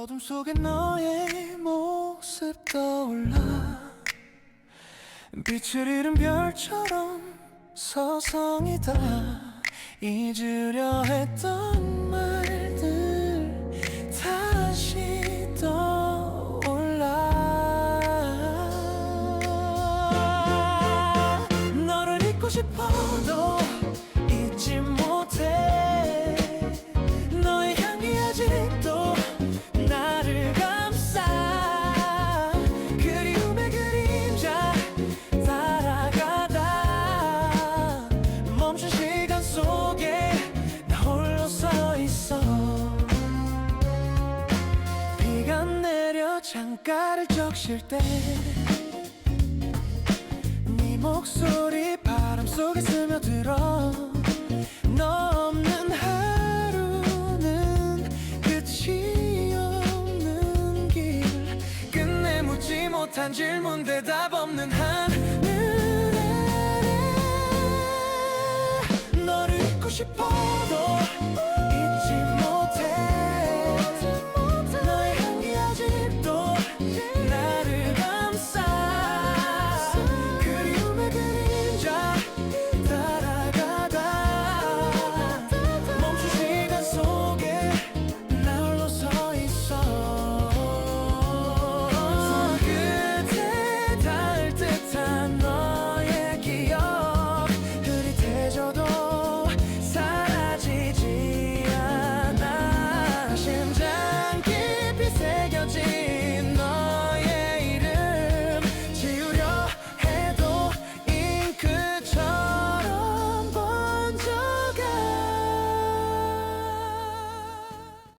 어둠 속에 너의 모습 떠올라. 빛을 잃은 별처럼 서성이다. 잊으려 했던 말들 다시 떠올라. 너를 잊고 싶어도 창가를 적실 때 네 목소리 바람 속에 스며들어 너 없는 하루는 끝이 없는 길 끝내 묻지 못한 질문 대답 없는 하늘 아래 너를 잊고 싶어도